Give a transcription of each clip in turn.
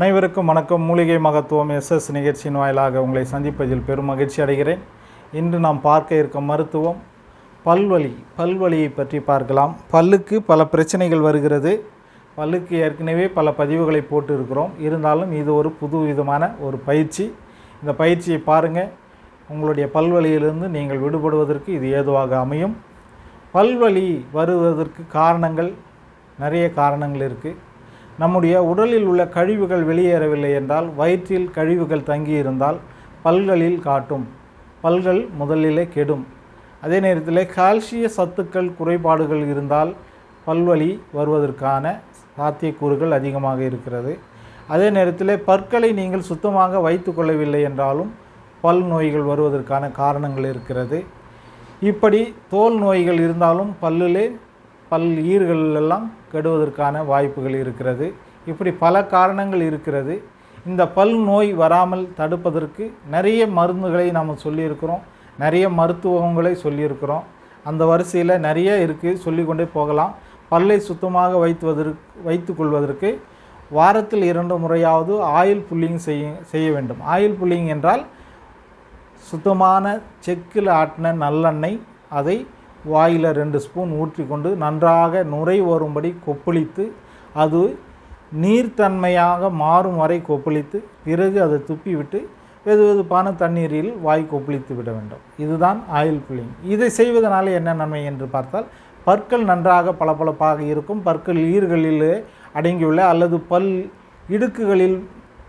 அனைவருக்கும் வணக்கம். மூலிகை மகத்துவம் எஸ்எஸ் நிகழ்ச்சியின் வாயிலாக உங்களை சந்திப்பதில் பெரும் மகிழ்ச்சி அடைகிறேன். இன்று நாம் பார்க்க இருக்கும் மருத்துவம் பல்வலி பல்வலியை பற்றி பார்க்கலாம். பல்லுக்கு பல பிரச்சனைகள் வருகிறது. பல்லுக்கு ஏற்கனவே பல பதிவுகளை போட்டு இருக்கிறோம் இருந்தாலும் இது ஒரு புது விதமான ஒரு பயிற்சி. இந்த பயிற்சியை பாருங்கள் உங்களுடைய பல்வலியிலிருந்து நீங்கள் விடுபடுவதற்கு இது ஏதுவாக அமையும். பல்வலி வருவதற்கு காரணங்கள் நிறைய காரணங்கள் இருக்குது நம்முடைய உடலில் உள்ள கழிவுகள் வெளியேறவில்லை என்றால் வயிற்றில் கழிவுகள் தங்கியிருந்தால் பல்களில் காட்டும். பல்கள் முதலிலே கெடும். அதே நேரத்தில் கால்சிய சத்துக்கள் குறைபாடுகள் இருந்தால் பல்வலி வருவதற்கான சாத்தியக்கூறுகள் அதிகமாக இருக்கிறது. அதே நேரத்தில் பற்களை நீங்கள் சுத்தமாக வைத்து கொள்ளவில்லை என்றாலும் பல் நோய்கள் வருவதற்கான காரணங்கள் இருக்கிறது. இப்படி தோல் நோய்கள் இருந்தாலும் பல்லிலே பல் ஈர்கள் எல்லாம் கெடுவதற்கான வாய்ப்புகள் இருக்கிறது. இப்படி பல காரணங்கள் இருக்கிறது. இந்த பல் நோய் வராமல் தடுப்பதற்கு நிறைய மருந்துகளை நாம் சொல்லியிருக்கிறோம். நிறைய மருத்துவங்களை சொல்லியிருக்கிறோம். அந்த வரிசையில் நிறைய இருக்குது சொல்லிக்கொண்டே போகலாம். பல்லை சுத்தமாக வைத்துவதற்கு வைத்து கொள்வதற்கு வாரத்தில் இரண்டு முறையாவது ஆயில் புல்லிங் செய்ய செய்ய வேண்டும். ஆயில் புல்லிங் என்றால் சுத்தமான செக்கில் ஆட்டின நல்லெண்ணெய் அதை வாயில் ரெண்டு ஸ்பூன் ஊற்றி கொண்டு நன்றாக நுரை வரும்படி கொப்பளித்து அது நீர்த்தன்மையாக மாறும் வரை கொப்பளித்து பிறகு அதை துப்பிவிட்டு வெது வெதுப்பான தண்ணீரில் வாய் கொப்பளித்து விட வேண்டும். இதுதான் ஆயில் புல்லிங் இதை செய்வதனால் என்ன நன்மை என்று பார்த்தால் பற்கள் நன்றாக பளபளப்பாக இருக்கும். பற்கள் ஈர்களிலே அடங்கியுள்ள அல்லது பல் இடுக்குகளில்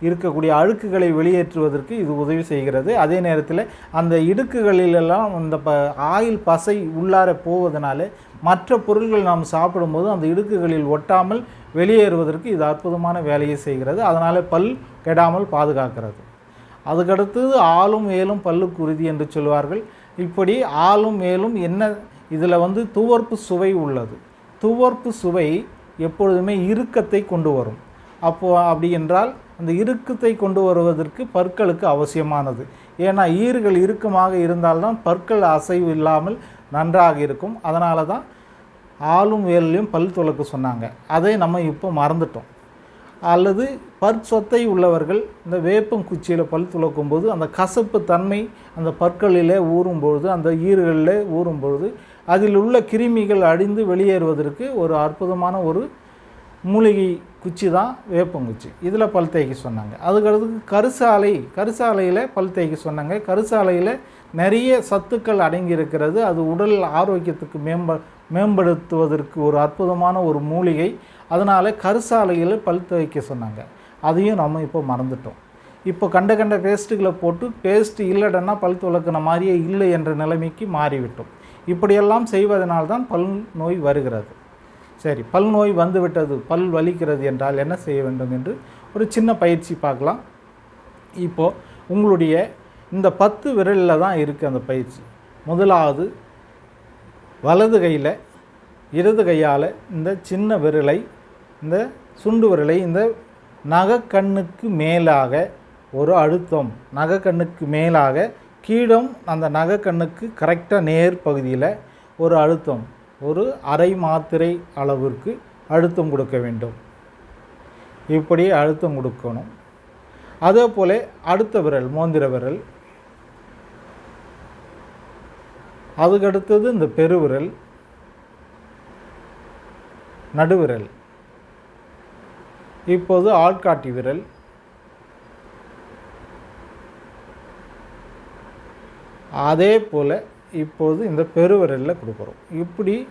இருக்கக்கூடிய அழுக்குகளை வெளியேற்றுவதற்கு இது உதவி செய்கிறது. அதே நேரத்தில் அந்த இடுக்குகளிலெல்லாம் அந்த ப ஆயில் பசை உள்ளார போவதனால மற்ற பொருள்கள் நாம் சாப்பிடும்போது அந்த இடுக்குகளில் ஒட்டாமல் வெளியேறுவதற்கு இது அற்புதமான வேலையை செய்கிறது. அதனால் பல் கெடாமல் பாதுகாக்கிறது. அதுக்கடுத்தது ஆளும் மேலும் பல்லுக்குருதி என்று சொல்வார்கள். இப்படி ஆளும் மேலும் என்ன இதில் வந்து துவர்ப்பு சுவை உள்ளது. துவர்ப்பு சுவை எப்பொழுதுமே இறுக்கத்தை கொண்டு வரும். அப்போது அப்படி என்றால் அந்த இறுக்கத்தை கொண்டு வருவதற்கு பற்களுக்கு அவசியமானது. ஏன்னா ஈறுகள் இறுக்கமாக இருந்தால்தான் பற்கள் அசைவு இல்லாமல் நன்றாக இருக்கும். அதனால தான் ஆளும் வேலையும் பல் துளக்க சொன்னாங்க. அதை நம்ம இப்போ மறந்துட்டோம். அல்லது பற்சொத்தை உள்ளவர்கள் இந்த வேப்பம் குச்சியில் பல் துளக்கும் போது அந்த கசப்பு தன்மை அந்த பற்களிலே ஊறும்பொழுது அந்த ஈறுகளில் ஊறும்பொழுது அதில் உள்ள கிருமிகள் அழிந்து வெளியேறுவதற்கு ஒரு அற்புதமான ஒரு மூலிகை குச்சி தான் வேப்பங்குச்சி இதில் பல் தேய்க்க சொன்னாங்க. அதுக்கடுத்து கருசாலை. கருசாலையில் பல் தேய்க்க சொன்னாங்க. கருசாலையில் நிறைய சத்துக்கள் அடங்கி இருக்கிறது. அது உடல் ஆரோக்கியத்துக்கு மேம்ப மேம்படுத்துவதற்கு ஒரு அற்புதமான ஒரு மூலிகை. அதனால் கருசாலையில் பல் தேய்க்க சொன்னாங்க. அதையும் நம்ம இப்போ மறந்துட்டோம். இப்போ கண்ட கண்ட பேஸ்ட்டுகளை போட்டு பேஸ்ட்டு இல்லைடன்னா பல் துளக்கின மாதிரியே இல்லை என்ற நிலைமைக்கு மாறிவிட்டோம். இப்படியெல்லாம் செய்வதனால்தான் பல் நோய் வருகிறது. சரி பல் நோய் வந்துவிட்டது பல் வலிக்கிறது என்றால் என்ன செய்ய வேண்டும் என்று ஒரு சின்ன பயிற்சி பார்க்கலாம். இப்போது உங்களுடைய இந்த பத்து விரலில் தான் இருக்குது அந்த பயிற்சி. முதலாவது வலது கையில் இடது கையால் இந்த சின்ன விரலை இந்த சுண்டு விரலை இந்த நகக்கண்ணுக்கு மேலாக ஒரு அழுத்தம் நகக்கண்ணுக்கு மேலாக கீழும் அந்த நகக்கண்ணுக்கு கரெக்டாக நேர் பகுதியில் ஒரு அழுத்தம். ஒரு அரை மாத்திரை அளவிற்கு அழுத்தம் கொடுக்க வேண்டும். இப்படி அழுத்தம் கொடுக்கணும். அதே போல் அடுத்த விரல் மோந்திர விரல். அதுக்கடுத்தது இந்த பெருவிரல் நடுவிரல் இப்போது ஆட்காட்டி விரல். அதே போல் இப்போது இந்த பெருவிரலில் கொடுக்குறோம். இப்படி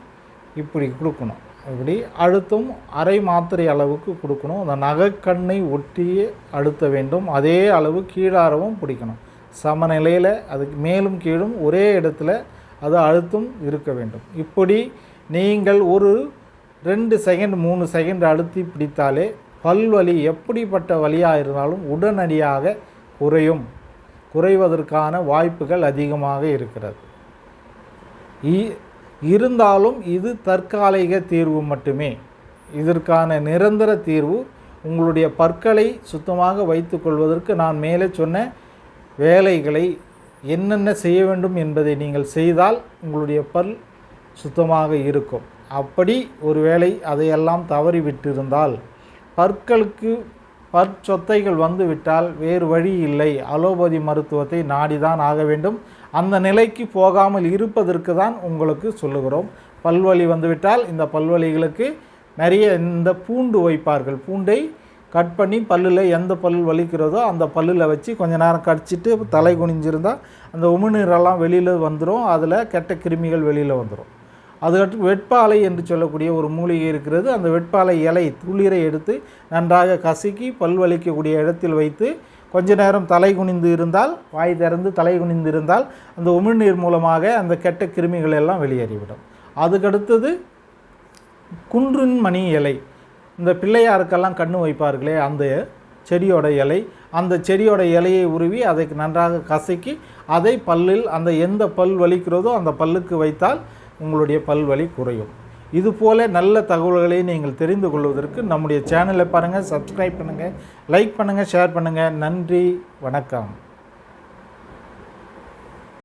இப்படி கொடுக்கணும். இப்படி அழுத்தம் அரை மாத்திரை அளவுக்கு கொடுக்கணும். அந்த நகைக்கண்ணை ஒட்டியே அழுத்த வேண்டும். அதே அளவு கீழாரவும் பிடிக்கணும். சமநிலையில் அதுக்கு மேலும் கீழும் ஒரே இடத்துல அது அழுத்தம் இருக்க வேண்டும். இப்படி நீங்கள் ஒரு ரெண்டு செகண்ட் மூணு செகண்ட் அழுத்தி பிடித்தாலே பல்வலி எப்படிப்பட்ட வலியாக இருந்தாலும் உடனடியாக குறையும். குறைவதற்கான வாய்ப்புகள் அதிகமாக இருக்கிறது. இருந்தாலும் இது தற்காலிக தீர்வு மட்டுமே. இதற்கான நிரந்தர தீர்வு உங்களுடைய பற்களை சுத்தமாக வைத்துக்கொள்வதற்கு நான் மேலே சொன்ன வேலைகளை என்னென்ன செய்ய வேண்டும் என்பதை நீங்கள் செய்தால் உங்களுடைய பல் சுத்தமாக இருக்கும். அப்படி ஒருவேளை அதையெல்லாம் தவறிவிட்டிருந்தால் பற்களுக்கு பற்சொத்தைகள் வந்துவிட்டால் வேறு வழி இல்லை. அலோபதி மருத்துவத்தை நாடிதான் ஆக வேண்டும். அந்த நிலைக்கு போகாமல் இருப்பதற்கு தான் உங்களுக்கு சொல்லுகிறோம். பல்வலி வந்துவிட்டால் இந்த பல்வலிகளுக்கு நிறைய இந்த பூண்டு வைப்பார்கள். பூண்டை கட் பண்ணி பல்லில் எந்த பல் வலிக்கிறதோ அந்த பல்லில் வச்சு கொஞ்ச நேரம் கடிச்சிட்டு தலை குனிஞ்சிருந்தால் அந்த உமிழ்நீரெல்லாம் வெளியில் வந்துடும் அதில் கெட்ட கிருமிகள் வெளியில் வந்துடும் அதுக்கடுத்து வெட்பாலை என்று சொல்லக்கூடிய ஒரு மூலிகை இருக்கிறது. அந்த வெட்பாலை இலை துளிரை எடுத்து நன்றாக கசக்கி பல் வலிக்கக்கூடிய இடத்தில் வைத்து கொஞ்ச நேரம் தலை குனிந்து இருந்தால் வாய் திறந்து தலை குனிந்து இருந்தால் அந்த உமிழ்நீர் மூலமாக அந்த கெட்ட கிருமிகள் எல்லாம் வெளியேறிவிடும். அதுக்கடுத்தது குன்றின் மணி இலை. இந்த பிள்ளையாருக்கெல்லாம் கண்ணு வைப்பார்களே அந்த செடியோட இலை. அந்த செடியோட இலையை உருவி அதை நன்றாக கசக்கி அதை பல்லில் அந்த எந்த பல் வலிக்கிறதோ அந்த பல்லுக்கு வைத்தால் உங்களுடைய பல்வலி குறையும். இதுபோல நல்ல தகவல்களை நீங்கள் தெரிந்து கொள்வதற்கு நம்முடைய சேனலை பாருங்கள் சப்ஸ்கிரைப் பண்ணுங்கள் லைக் பண்ணுங்கள் ஷேர் பண்ணுங்கள் நன்றி வணக்கம்.